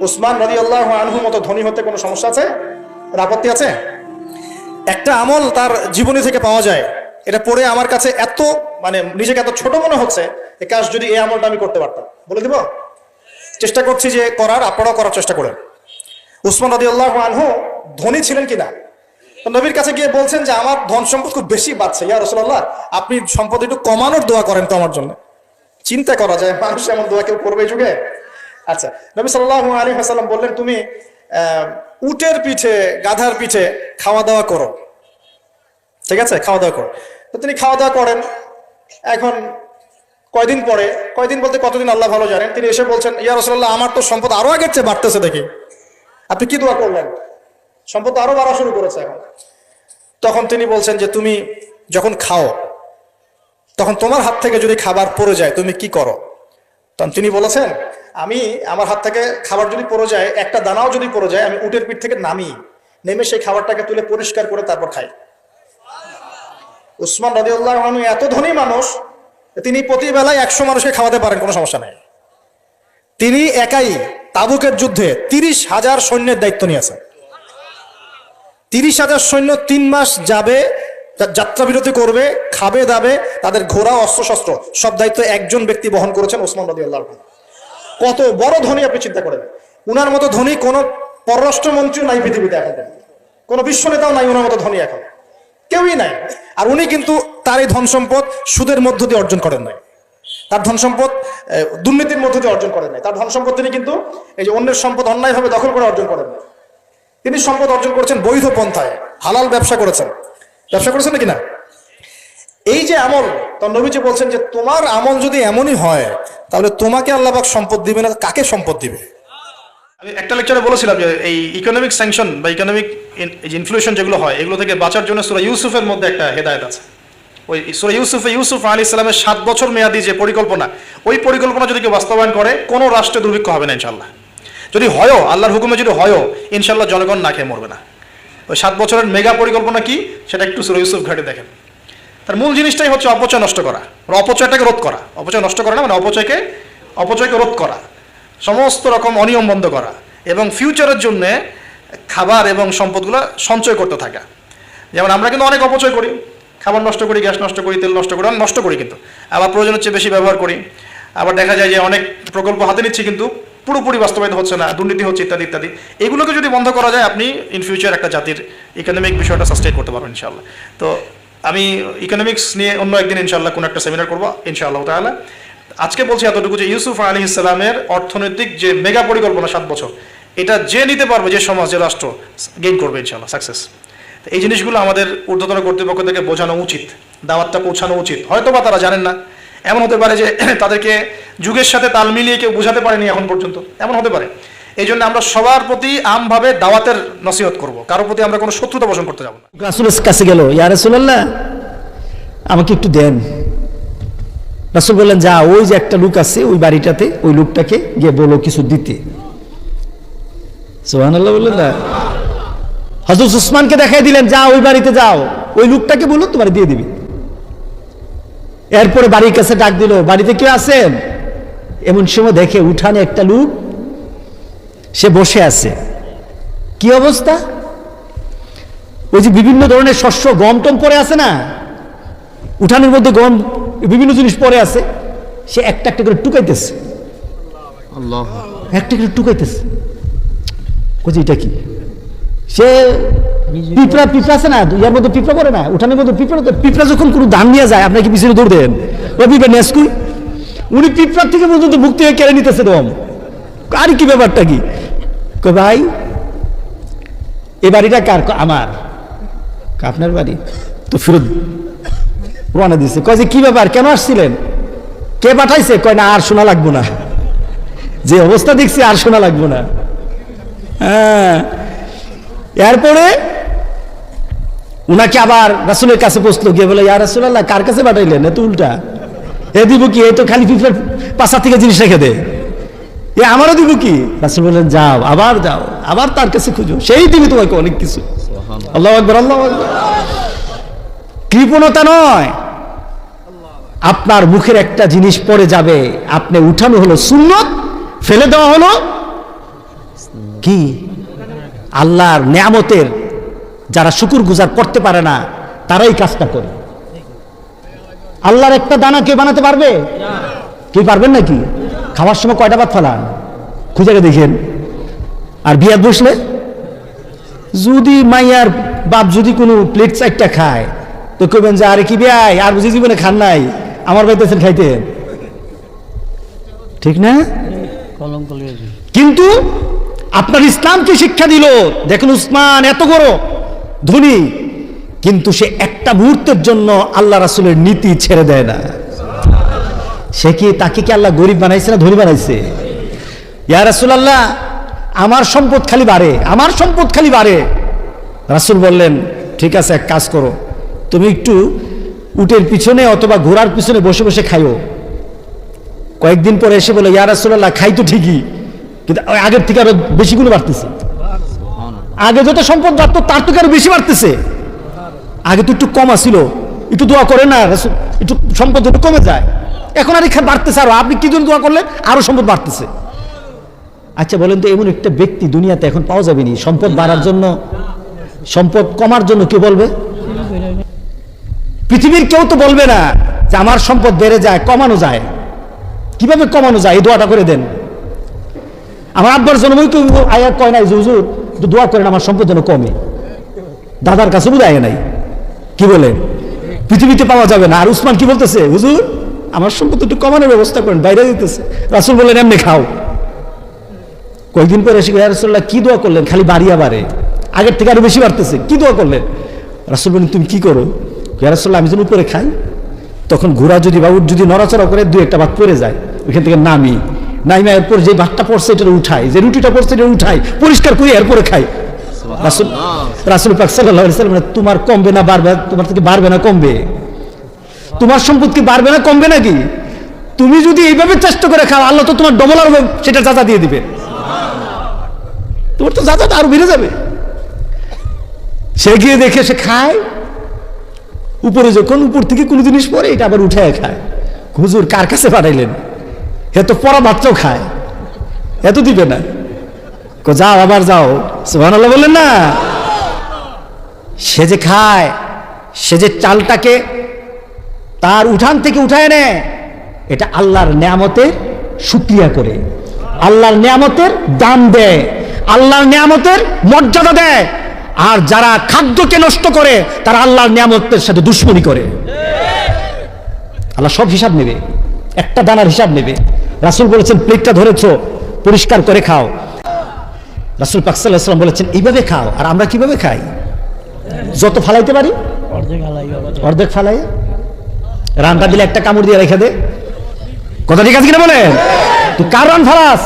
উসমান রাজি আল্লাহ আনহু মতো ধনী হতে কোনো সমস্যা আছে? আপত্তি আছে? একটা আমল তার জীবনী থেকে পাওয়া যায়। এটা পড়ে আমার কাছে এত মানে নিজেকে এত ছোট মনে হচ্ছে এ কাজ যদি এই আমলটা আমি করতে পারতাম। বলে দিব? চেষ্টা করছি যে করার, আপনারাও করার চেষ্টা করেন। উসমান রাজি আল্লাহ আনহু ধনী ছিলেন কিনা? নবীর কাছে গিয়ে বলছেন যে, আমার ধন সম্পদ খুব বেশি বাড়ছে। ইয়া রসুল্লাহ আপনি সম্পদ একটু কমানোর দোয়া করেন তো আমার জন্য। চিন্তা করা যায়, মানুষ এমন দোয়া কেউ করবে যুগে? আচ্ছা নবী সাল্লাহ আলী হাসাল্লাম বললেন, তুমি উটের পিঠে, গাধার পিঠে খাওয়া দাওয়া করো। ঠিক আছে? খাওয়া দাওয়া করো। তো তিনি খাওয়া দাওয়া করেন। এখন কয়দিন পরে, কয়দিন বলতে কতদিন আল্লাহ ভালো জানেন? তিনি এসে বলছেন, ইয়া রসুল্লাহ আমার তো সম্পদ আরও আগের চেয়ে বাড়তেছে দেখি। আপনি কি দোয়া করলেন? সম্পদ আরও বাড়া শুরু করেছে এখন। তখন তিনি বলছেন যে, তুমি যখন খাও, তখন তোমার হাত থেকে যদি খাবার পড়ে যায়, তুমি কি করো? তখন তিনি বলেছেন আমি আমার হাত থেকে খাবার যদি পড়ে যায়, একটা দানাও যদি পড়ে যায়, আমি উটের পিঠ থেকে নামি, নেমে সেই খাবারটাকে তুলে পরিষ্কার করে তারপর খাই। উসমান রাজিউল্লাহ মানু এত ধনী মানুষ তিনি প্রতি বেলায় একশো মানুষকে খাওয়াতে পারেন, কোনো সমস্যা নেই। তিনি একাই তাবুকের যুদ্ধে তিরিশ হাজার সৈন্যের দায়িত্ব নিয়েছেন তিরিশ হাজার সৈন্য তিন মাস যাবে যাত্রা বিরতি করবে, খাবে দাবে, তাদের ঘোড়া, অস্ত্রশস্ত্র, সব দায়িত্ব একজন ব্যক্তি বহন করেছেন ওসমান রদি আল্লাহ কত বড় ধনী আপনি চিন্তা করেন? উনার মতো ধনী কোনো পররাষ্ট্রমন্ত্রী নাই পৃথিবীতে এখন কোনো বিশ্ব নেতাও নাই ওনার মতো ধনী এখন। কেউই নাই। আর উনি কিন্তু তার এই ধন সম্পদ সুদের মধ্য দিয়ে অর্জন করেন নাই। তার ধন সম্পদ দুর্নীতির মধ্য দিয়ে অর্জন করেন নাই। তার ধন সম্পদ তিনি কিন্তু এই যে অন্যের সম্পদ অন্যায়ভাবে দখল করে অর্জন করেন নাই। তিনি সম্পদ অর্জন করেছেন বৈধ পন্থায়। হালাল ব্যবসা করেছেন। ব্যবসা করেছেন নাকি না? এই যে আমল তখন নবীজি বলছেন যে তোমার আমল যদি এমনই হয়, তাহলে তোমাকে আল্লাহবাক সম্পদ দিবে না, কাকে সম্পদ দিবে? আমি একটা লেকচারে বলেছিলাম যে এই ইকোনমিক স্যাংশন বা ইকোনমিক ইনফ্লুয়েশন যেগুলো হয়, এগুলো থেকে বাঁচার জন্য সুরা ইউসুফের মধ্যে একটা হেদায়ত আছে। ওই সুরা ইউসুফে ইউসুফ আলী ইসলামের সাত বছর মেয়াদি যে পরিকল্পনা, ওই পরিকল্পনা যদি কেউ বাস্তবায়ন করে, কোনো রাষ্ট্রে দুর্ভিক্ষ হবে না ইনশাল্লাহ যদি হয়ও, আল্লাহর হুকুমে যদি হয়ও ইনশাল্লাহ জনগণ না খেয়ে মরবে না। ওই সাত বছরের মেগা পরিকল্পনা কি? সেটা একটু সুরা ইউসুফ ঘাটে দেখেন। তার মূল জিনিসটাই হচ্ছে অপচয় নষ্ট করা মানে অপচয়টাকে রোধ করা। অপচয় নষ্ট করা না মানে অপচয়কে অপচয়কে রোধ করা। সমস্ত রকম অনিয়ম বন্ধ করা এবং ফিউচারের জন্যে খাবার এবং সম্পদগুলো সঞ্চয় করতে থাকা। যেমন আমরা কিন্তু অনেক অপচয় করি। খাবার নষ্ট করি, গ্যাস নষ্ট করি, তেল নষ্ট করি, অনেক নষ্ট করি কিন্তু। আবার প্রয়োজনের চেয়ে বেশি ব্যবহার করি। আবার দেখা যায় যে অনেক প্রকল্প হাতে নিচ্ছি কিন্তু পুরোপুরি বাস্তবায়িত হচ্ছে না, দুর্নীতি হচ্ছে ইত্যাদি ইত্যাদি। এগুলোকে যদি বন্ধ করা যায়, আপনি ইন ফিউচার একটা জাতির ইকোনমিক বিষয়টা সাস্টেইন করতে পারবেন ইনশাল্লাহ তো আমি ইকোনমিক্স নিয়ে অন্য একদিন ইনশাল্লাহ কোনো একটা সেমিনার করব, ইনশাআল্লাহ তাহলে আজকে বলছি এতটুকু যে ইউসুফ আলী ইসলামের অর্থনৈতিক যে মেগা পরিকল্পনা সাত বছর, এটা যে নিতে পারবে যে সমাজ, যে রাষ্ট্র গেইন করবে ইনশাল্লাহ সাকসেস এই জিনিসগুলো আমাদের ঊর্ধ্বতন কর্তৃপক্ষ থেকে বোঝানো উচিত, দাওয়াতটা পৌঁছানো উচিত। হয়তো বা তারা জানেন না। এমন হতে পারে যে তাদেরকে যুগের সাথে তাল মিলিয়ে কেউ বোঝাতে পারেনি এখন পর্যন্ত। এমন হতে পারে। এই জন্য আমরা সবার প্রতি আমভাবে দাওয়াতের নসিহত করব। কারোর প্রতি আমরা কোনো শত্রুতা পোষণ করতে যাব না। রাসুলের কাছে গেল, ইয়া রাসুলাল্লাহ, আমাকে একটু দেন। রাসুল বললেন, যা, ওই যে একটা লোক আছে, ওই বাড়িটাতে ওই লোকটাকে গিয়ে বলো কিছু দিতে। সোহান বললেন, না। হজরত উসমানকে দেখাই দিলেন, যা, ওই বাড়িতে যাও। ওই লোকটাকে বলো তোমার দিয়ে দিবি। এরপরে বাড়ির কাছে ডাক দিল, বাড়িতে কেউ আছেন? এমন সময় দেখে উঠানে একটা লোক সে বসে আছে। কি অবস্থা? ওই যে বিভিন্ন ধরনের শস্য গম টম পরে আছে না? উঠানের মধ্যে গম বিভিন্ন জিনিস পরে আছে। সে একটা একটা করে টুকাইতেছে। একটা করে টুকাইতেছে। বুঝি এটা কি? সে পিঁপড়া পিঁপড়া আছে না? ইয়ার মধ্যে পিঁপড়া পড়ে না? উঠানের মধ্যে পিঁপড়া পিঁপড়া যখন কোনো ধান নিয়ে যায় আপনাকে পিছনে দৌড় দেন। ওই পিঁপড়া নেসকুই উনি পিঁপড়ার থেকে পর্যন্ত মুক্তি হয়ে কেড়ে নিতেছে দম আর কি ব্যাপারটা কি? কই ভাই, এ বাড়িটা কার? আমার। আপনার বাড়ি? তো ফেরত রওনা দিছে। কয় যে, কি ব্যাপার? কেন আসছিলেন? কে পাঠাইছে? কয়, না, আর শোনা লাগবো না। যে অবস্থা দেখছি, আর শোনা লাগবো না। হ্যাঁ। এরপরে উনাকে আবার রাসুলের কাছে বসল গিয়ে বলে, ইয়া রাসুল্লাহ কার কাছে পাঠাইলেন? এত উল্টা। এ দিব কি? এই তো খালি পিঁপড়ার পাশা থেকে জিনিস রেখে দে। এ আমারও দিব কি? রাসুল বললেন যাও আবার যাও আবার তার কাছে খুঁজো। সেই দিবি তোমাকে অনেক কিছু। আল্লাহ আকবর আল্লাহ কৃপণতা নয়। আপনার মুখের একটা জিনিস পড়ে যাবে। আপনি উঠানো হলো সুন্নত ফেলে দেওয়া হলো কি? আল্লাহর নেয়ামতের যারা শুকুর গুজার করতে পারে না তারাই কাজটা করে। আল্লাহর একটা দানা কে বানাতে পারবে? কি পারবেন নাকি? খাওয়ার সময় কয়টা ভাত ফেলান খুঁজে দেখেন। আর বিয়াত বসলে? যদি মাইয়ার বাপ যদি কোনো প্লেট চারটা খায়, তো কইবেন যে, আরে কি বিয়াই? আর বুঝি জীবনে খান নাই। আমার বাড়িতে খাইতে? ঠিক না? কিন্তু আপনার ইসলামকে শিক্ষা দিল? দেখুন উসমান এত বড় ধনী, কিন্তু সে একটা মুহূর্তের জন্য আল্লাহ রাসুলের নীতি ছেড়ে দেয় না। সে কি তাকে কি আল্লাহ গরিব বানাইছে না ধনী বানাইছে? ইয়া রাসুলাল্লাহ আমার সম্পদ খালি বাড়ে আমার সম্পদ খালি বাড়ে। রাসুল বললেন ঠিক আছে এক কাজ করো তুমি একটু উটের পিছনে অথবা ঘোড়ার পিছনে বসে বসে খাইও। কয়েকদিন পরে এসে বলে ইয়া রাসুলাল্লাহ খাই তো ঠিকই কিন্তু আগের থেকে আরও বেশিগুলো বাড়তেছে। আগে যত সম্পদ বাড়তো তার থেকে আরও বেশি বাড়তেছে। আগে তো একটু কম আসিল একটু দোয়া করে না রাসূল, একটু সম্পদ একটু কমে যায়। এখন আর এখানে বাড়তেছে আরও। আপনি কি জন্য দোয়া করলেন? আরও সম্পদ বাড়তেছে। আচ্ছা বলেন তো, এমন একটা ব্যক্তি দুনিয়াতে এখন পাওয়া যাবে নি সম্পদ বাড়ার জন্য, সম্পদ কমার জন্য কি বলবে? পৃথিবীর কেউ তো বলবে না যে আমার সম্পদ বেড়ে যায়, কমানো যায়। কীভাবে কমানো যায়? এই দোয়াটা করে দেন। আমার আব্বার জন্য ওই কেউ আয়া কয় নাই হুজুর দোয়া করেন, আমার সম্পদ যেন কমে। দাদার কাছে বুঝে আয় নাই। কি বলে? পৃথিবীতে পাওয়া যাবে না। আর উসমান কি বলতেছে? হুজুর আমার সম্পদ একটু কমানোর ব্যবস্থা করেন বাইরে দিতেছে। রাসুল বললেন এমনি খাও। কয়েকদিন পরে এসে রাসূলুল্লাহ কি দোয়া করলেন? খালি বাড়িয়া বাড়ে আগের থেকে আরও বেশি বাড়তেছে। কি দোয়া করলেন? রাসুল বলেন তুমি কি করো? রাসূলুল্লাহ আমি যেন উপরে খাই। তখন ঘোড়া যদি বা উট যদি নড়াচড়া করে দু একটা ভাত পড়ে যায় ওইখান থেকে নামি। নাইমা এরপর যে ভাতটা পড়ছে এটা উঠাই যে রুটিটা পড়ছে এটা উঠাই পরিষ্কার করে এরপরে খাই রাসুল রাসুল পাক আলাইহি সাল্লাম তোমার কমবে না বাড়বে তোমার থেকে বাড়বে না কমবে। তোমার সম্পদ কি বাড়বে না, কমবে নাকি? তুমি যদি এইভাবে চেষ্টা করে খাও, আল্লাহ তো তোমার ডবল আর সেটা যাজা দিয়ে দিবে। তোমার তো যাজাটা আরও বেড়ে যাবে। সে গিয়ে দেখে সে খায়। উপরে যখন উপর থেকে কোনো জিনিস পরে এটা আবার উঠে খায়। হুজুর কার কাছে পাঠাইলেন? এ তো পরা বাচ্চাও খায়। এত দিবে না। যাও, আবার যাও। সুবহানাল্লাহ বললেন না। সে যে খায়, সে যে চালটাকে তার উঠান থেকে উঠায় নেয় এটা আল্লাহর নিয়ামতের শুক্রিয়া করে। আল্লাহর নিয়ামতের দাম দেয়। আল্লাহর নিয়ামতের মর্যাদা দেয়। আর যারা খাদ্যকে নষ্ট করে, তারা আল্লাহর নিয়ামতের সাথে দুশ্মনী করে। আল্লাহ সব হিসাব নেবে। একটা দানার হিসাব নেবে। রাসুল বলেছেন, প্লেটটা ধরেছো, পরিষ্কার করে খাও। রাসুল পাকসাল্লাম বলেছেন, এইভাবে খাও, আর আমরা কীভাবে খাই? যত ফালাইতে পারি, অর্ধেক অর্ধেক অর্ধেক ফালাই রানটা দিলে একটা কামড় দিয়ে রেখে দে। কথা ঠিক আছে কিনা বলেন তুই কার রান ফালাস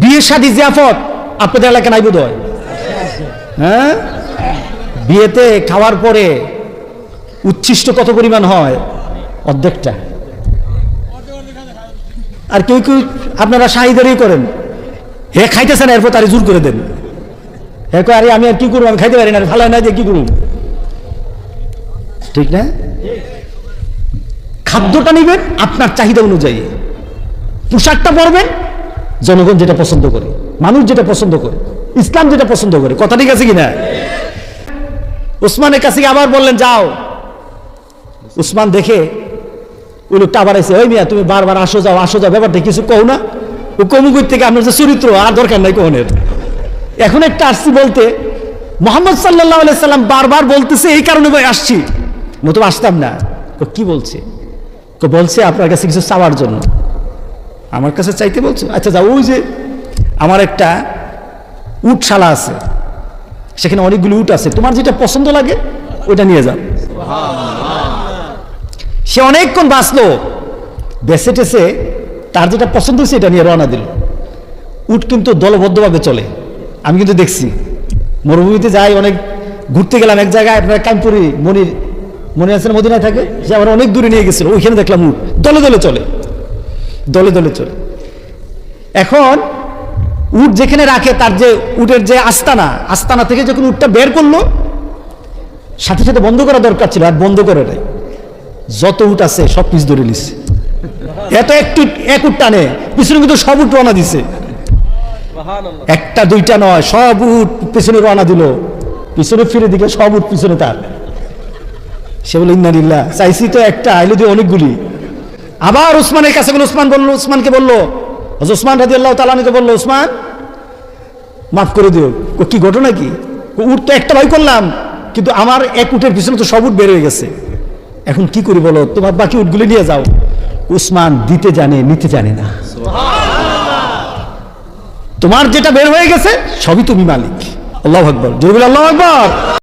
বিয়ে শাদী জিয়াফত, আপনাদের এলাকা নাই বোধ হয়? হ্যাঁ বিয়েতে খাওয়ার পরে উচ্ছিষ্ট কত পরিমাণ হয়? অর্ধেকটা। আর কেউ কেউ আপনারা শাহিদারি করেন। হে খাইতেছেন, এরপর তারে জোর করে দেন। আরে, আমি আর কি করব? আমি খাইতে পারি না ভালো না দিয়ে কি করব? ঠিক না? খাদ্যটা নিবেন আপনার চাহিদা অনুযায়ী। পোশাকটা পরবেন, জনগণ যেটা পছন্দ করে, মানুষ যেটা পছন্দ করে, ইসলাম যেটা পছন্দ করে। কথা ঠিক আছে কিনা? উসমানের কাছে আবার বললেন, যাও। উসমান দেখে ওই লোকটা আবার এসে, ওই মিয়া, তুমি বারবার আসো যাও আসো যাও, ব্যাপারটা কিছু কও না। ও কমুকুর থেকে আপনার যে চরিত্র, আর দরকার নাই কোহনের এখন একটা আসছি বলতে মোহাম্মদ সাল্লাহ সাল্লাম বারবার বলতেছে এই কারণে ভাই আসছি। নতুন আসতাম না। কো, কি বলছে? তো বলছে আপনার কাছে কিছু চাওয়ার জন্য। আমার কাছে চাইতে বলছে? আচ্ছা যাও ওই যে আমার একটা উটশালা আছে। সেখানে অনেকগুলো উট আছে। তোমার যেটা পছন্দ লাগে ওইটা নিয়ে যাও। সে অনেকক্ষণ বাঁচলো। বেসে টেসে তার যেটা পছন্দ হয়েছে এটা নিয়ে রওনা দিল। উট কিন্তু দলবদ্ধভাবে চলে। আমি কিন্তু দেখছি। মরুভূমিতে যাই অনেক, ঘুরতে গেলাম এক জায়গায়, আপনার কামপুরি মনির মনে আছে না মদিনায় থাকে, সে আমার অনেক দূরে নিয়ে গেছিল, ওইখানে দেখলাম উট। দলে দলে চলে। দলে দলে চলে। এখন উট যেখানে রাখে, তার যে উটের যে আস্তানা আস্তানা থেকে যখন উটটা বের করল, সাথে সাথে বন্ধ করা দরকার ছিল, আর বন্ধ করে নাই। যত উট আছে, সব পিস ধরে নিচ্ছে এত একটু, এক উট টানে, পিছনে কিন্তু সব উট রওনা দিছে। একটা দুইটা নয় সব উট পিছনে রওনা দিল। পিছনে ফিরে দিকে সব উট পিছনে তার। সে বলে ইন্নারিল্লাহ চাইছি তো একটা আইলে দিয়ে অনেকগুলি। আবার উসমানের কাছে গেল ওসমান বলল ওসমানকে বলল। ওসমান রাজি আল্লাহ তালানিকে বলল উসমান মাফ করে দিও। ও কি ঘটনা কি? উট তো একটা ভাই করলাম কিন্তু আমার এক উটের পিছনে তো সব উট বের হয়ে গেছে। এখন কি করি বলো? তোমার বাকি উটগুলি নিয়ে যাও। উসমান দিতে জানে নিতে জানে না। তোমার যেটা বের হয়ে গেছে সবই তুমি মালিক। আল্লাহ আকবর। জরুরি আল্লাহ আকবর।